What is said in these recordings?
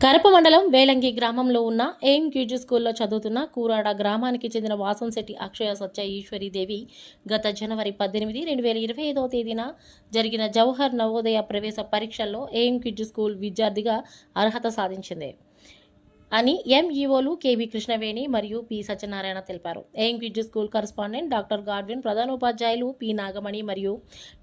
కరప మండలం వేలంగి గ్రామంలో ఉన్న ఎయిమ్ క్యూజీ స్కూల్లో చదువుతున్న కూరాడ గ్రామానికి చెందిన వాసంశెట్టి అక్షయ సత్య ఈశ్వరీదేవి గత జనవరి పద్దెనిమిది రెండు వేల ఇరవై ఐదవ తేదీన జరిగిన జవహర్ నవోదయ ప్రవేశ పరీక్షల్లో ఎయిమ్ క్యూజీ స్కూల్ విద్యార్థిగా అర్హత సాధించింది. అని ఎంఈఓలు కేవి కృష్ణవేణి మరియు పి సత్యనారాయణ తెలిపారు. Aim QG school correspondent doctor Godwin ప్రధానోపాధ్యాయులు పి నాగమణి మరియు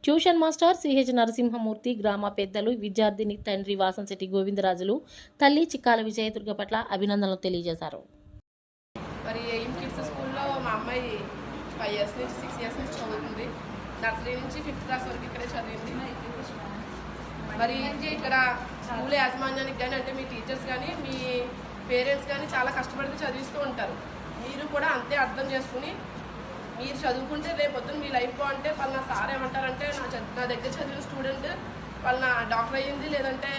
ట్యూషన్ మాస్టర్ సిహెచ్ నరసింహమూర్తి గ్రామ పెద్దలు విద్యార్థిని తండ్రి వాసంశెట్టి గోవిందరాజులు తల్లి చిక్కాల విజయదుర్గ పట్ల అభినందనలు తెలియజేశారు. మరి ఎయిమ్ కిడ్స్ స్కూల్లో మా అమ్మాయి ఫైవ్ ఇయర్స్ నుంచి సిక్స్ ఇయర్స్ నుంచి చదువుతుంది. నర్సరీ నుంచి ఫిఫ్త్ క్లాస్ వరకు ఇక్కడే చదివింది. మరి ఇక్కడ స్కూల్ యాజమాన్యానికి కానీ అంటే మీ టీచర్స్ కానీ మీ పేరెంట్స్ కానీ చాలా కష్టపడితే చదివిస్తూ ఉంటారు. మీరు కూడా అంతే అర్థం చేసుకుని మీరు చదువుకుంటే రేపొద్దున మీ లైఫ్ బాగుంటే పలానా సార్ ఏమంటారంటే నా నా దగ్గర చదివిన స్టూడెంట్ పలానా డాక్టర్ అయ్యింది లేదంటే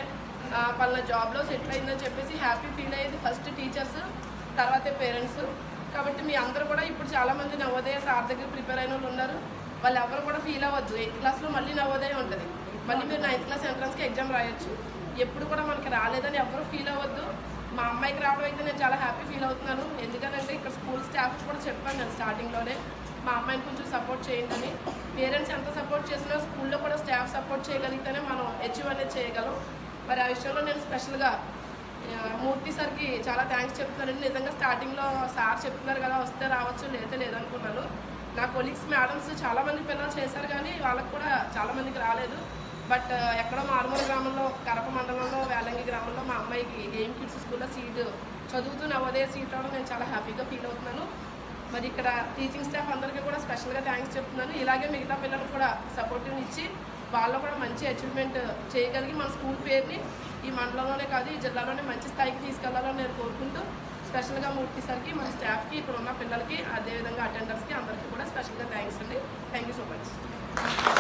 పలానా జాబ్లో సెటిల్ అయిందని చెప్పేసి హ్యాపీ ఫీల్ అయ్యేది ఫస్ట్ టీచర్స్ తర్వాతే పేరెంట్స్. కాబట్టి మీ అందరూ కూడా ఇప్పుడు చాలామంది నవోదయ సార్ దగ్గర ప్రిపేర్ అయిన వాళ్ళు ఉన్నారు. వాళ్ళు ఎవరు కూడా ఫీల్ అవ్వద్దు. ఎయిత్ క్లాస్లో మళ్ళీ నవోదయం ఉంటుంది. మళ్ళీ మీరు నైన్త్ క్లాస్ ఎంట్రన్స్కి ఎగ్జామ్ రాయొచ్చు. ఎప్పుడు కూడా మనకి రాలేదని ఎవరు ఫీల్ అవ్వద్దు. మా అమ్మాయికి రావడం అయితే నేను చాలా హ్యాపీ ఫీల్ అవుతున్నాను. ఎందుకంటే ఇక్కడ స్కూల్ స్టాఫ్ కూడా చెప్పాను నేను స్టార్టింగ్లోనే మా అమ్మాయిని కొంచెం సపోర్ట్ చేయండి అని. పేరెంట్స్ ఎంత సపోర్ట్ చేసినా స్కూల్లో కూడా స్టాఫ్ సపోర్ట్ చేయగలిగితేనే మనం అచీవ్ అనేది చేయగలం. మరి ఆ విషయంలో నేను స్పెషల్గా మూర్తి సార్కి చాలా థ్యాంక్స్ చెప్తున్నానండి. నిజంగా స్టార్టింగ్లో సార్ చెప్తున్నారు కదా వస్తే రావచ్చు లేతే లేదనుకున్నాను. నా కొలీగ్స్ మేడమ్స్ చాలామంది పిల్లలు చేశారు కానీ వాళ్ళకి కూడా చాలామందికి రాలేదు. బట్ ఎక్కడో మారుమూల గ్రామంలో కరప మండలంలో వేలంగి గ్రామంలో మా అమ్మాయికి ఏం కిడ్స్ స్కూల్లో సీట్ చదువుతూ నవోదయ సీట్ రావడం నేను చాలా హ్యాపీగా ఫీల్ అవుతున్నాను. మరి ఇక్కడ టీచింగ్ స్టాఫ్ అందరికీ కూడా స్పెషల్గా థ్యాంక్స్ చెప్తున్నాను. ఇలాగే మిగతా పిల్లలకు కూడా సపోర్టివ్ ఇచ్చి వాళ్ళు కూడా మంచి అచీవ్మెంట్ చేయగలిగి మన స్కూల్ పేరుని ఈ మండలంలోనే కాదు ఈ జిల్లాలోనే మంచి స్థాయికి తీసుకెళ్ళాలని నేను కోరుకుంటూ స్పెషల్గా మూర్తిసరికి మన స్టాఫ్కి ఇక్కడ ఉన్న పిల్లలకి అదేవిధంగా అటెండర్స్కి అందరికీ కూడా స్పెషల్గా థ్యాంక్స్ అండి. Thank you so much.